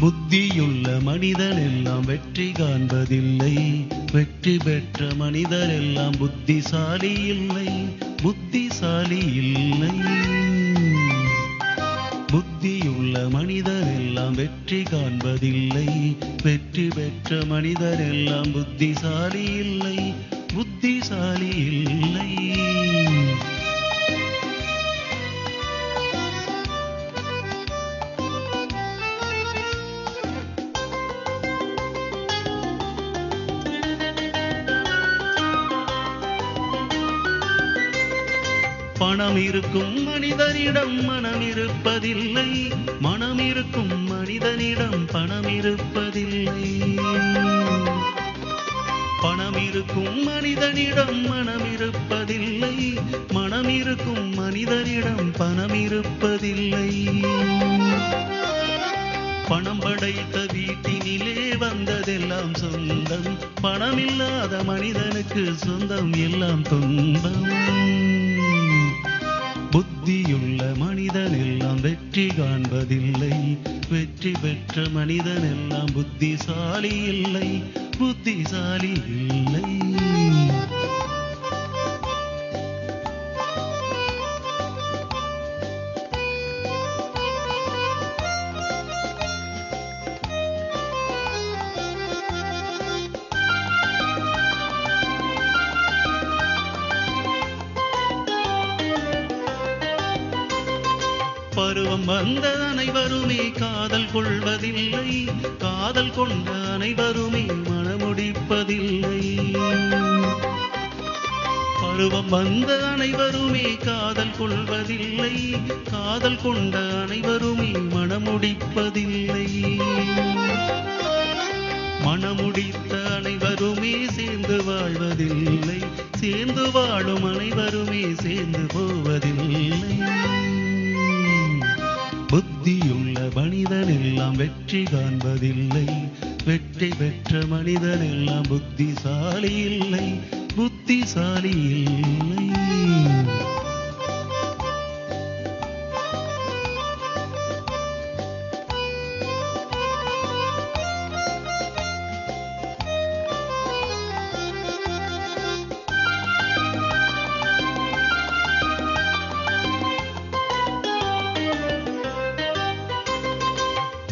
புத்தியுள்ள மனிதன் எல்லாம் வெற்றி காண்பதில்லை. வெற்றி பெற்ற மனிதர் எல்லாம் புத்திசாலி இல்லை. புத்திசாலி இல்லை. புத்தியுள்ள மனிதர் எல்லாம் வெற்றி காண்பதில்லை. வெற்றி பெற்ற மனிதர் எல்லாம் புத்திசாலி இல்லை. புத்திசாலி இல்லை. பணம் இருக்கும் மனிதனிடம் மனம் இருப்பதில்லை. மனம் இருக்கும் மனிதனிடம் பணம் இருப்பதில்லை. பணம் இருக்கும் மனிதனிடம் மனம் இருப்பதில்லை. மனம் இருக்கும் மனிதனிடம் பணம் இருப்பதில்லை. பணம் படைத்த வீட்டினிலே வந்ததெல்லாம் சொந்தம். பணமில்லாத மனிதனுக்கு சொந்தம் எல்லாம் துன்பம். புத்தியுள்ள மனிதனெல்லாம் வெற்றி காண்பதில்லை. வெற்றி பெற்ற மனிதனெல்லாம் புத்திசாலி இல்லை. புத்திசாலி இல்லை. பருவம் வந்த அனைவருமே காதல் கொள்வதில்லை. காதல் கொண்ட அனைவருமே மனமுடிப்பதில்லை பருவம் வந்த அனைவருமே காதல் கொள்வதில்லை. காதல் கொண்ட அனைவருமே மனமுடிப்பதில்லை மனமுடித்த அனைவருமே சேர்ந்து வாழ்வதில்லை. சேர்ந்து வாழும் அனைவருமே சேர்ந்து போவதில்லை. புத்தியுள்ள மனிதன் எல்லாம் வெற்றி காண்பதில்லை. வெற்றி பெற்ற மனிதன் எல்லாம் புத்திசாலி இல்லை. புத்திசாலி இல்லை.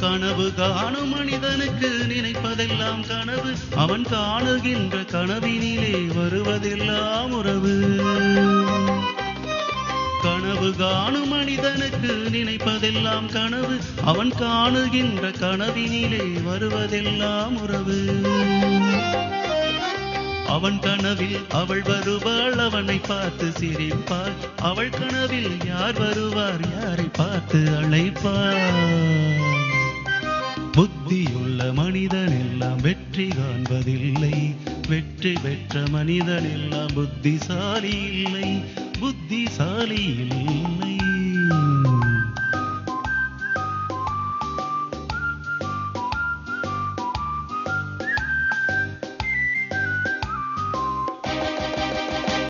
கனவு காணும் மனிதனுக்கு நினைப்பதெல்லாம் கனவு. அவன் காணுகின்ற கனவினிலே வருவதெல்லாம் உறவு. கனவு காணும் மனிதனுக்கு நினைப்பதெல்லாம் கனவு. அவன் காணுகின்ற கனவினிலே வருவதெல்லாம் உறவு. அவன் கனவில் அவள் வருவாள் அவனை பார்த்து சிரிப்பாள். அவள் கனவில் யார் வருவார் யாரை பார்த்து அழைப்பாள். புத்தியுள்ள மனிதன் எல்லாம் வெற்றி காண்பதில்லை. வெற்றி பெற்ற மனிதன் எல்லாம் புத்திசாலி இல்லை. புத்திசாலி இல்லை.